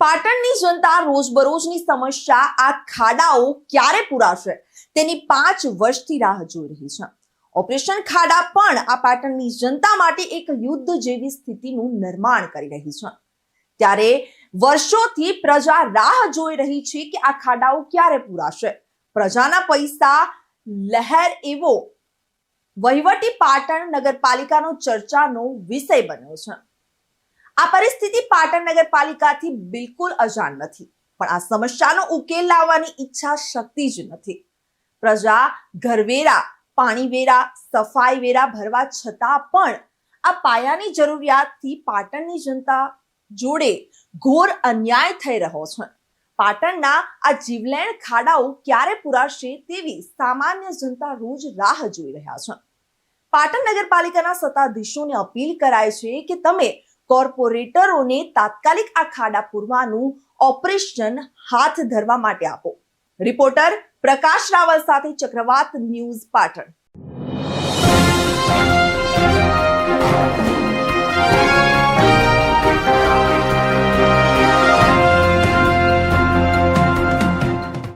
પાટણની જનતા રોજબરોજની સમસ્યા આ ખાડાઓ ક્યારે પુરાશે? તેની પાંચ વર્ષથી રાહ જોઈ રહી છે. ઓપરેશન ખાડા પણ આ પાટણની જનતા માટે એક યુદ્ધ જેવી સ્થિતિનું નિર્માણ કરી રહી છે. ત્યારે વર્ષોથી પ્રજા રાહ જોઈ રહી છે કે આ ખાડાઓ ક્યારે પુરાશે? પ્રજાના પૈસા, લહેર એવો વહીવટી પાટણ નગરપાલિકાનો ચર્ચાનો વિષય બન્યો છે. આ પરિસ્થિતિ પાટણ નગરપાલિકાથી બિલકુલ અજાણ નથી. પણ આ સમસ્યાનો ઉકેલ લાવવાની ઈચ્છા શક્તિ જ નથી. પ્રજા ઘરવેરા પાણી વેરા સફાઈ વેરા ભરવા છતાં પણ આ પાયાની જરૂરિયાતથી પાટણની જનતા જોડે ઘોર અન્યાય થઈ રહ્યો છે. પાટણના આ જીવલેણ ખાડાઓ ક્યારે પુરાશે તેવી સામાન્ય જનતા રોજ રાહ જોઈ રહ્યા છે. પાટણ નગરપાલિકાના સત્તાધીશોને અપીલ કરાય છે કે તમે કોર્પોરેટરોને તાત્કાલિક આ ખાડા પૂરવાનું ઓપરેશન હાથ ધરવા માટે આપો. રિપોર્ટર પ્રકાશ રાવલ સાથે ચક્રવાત ન્યૂઝ પાટણ.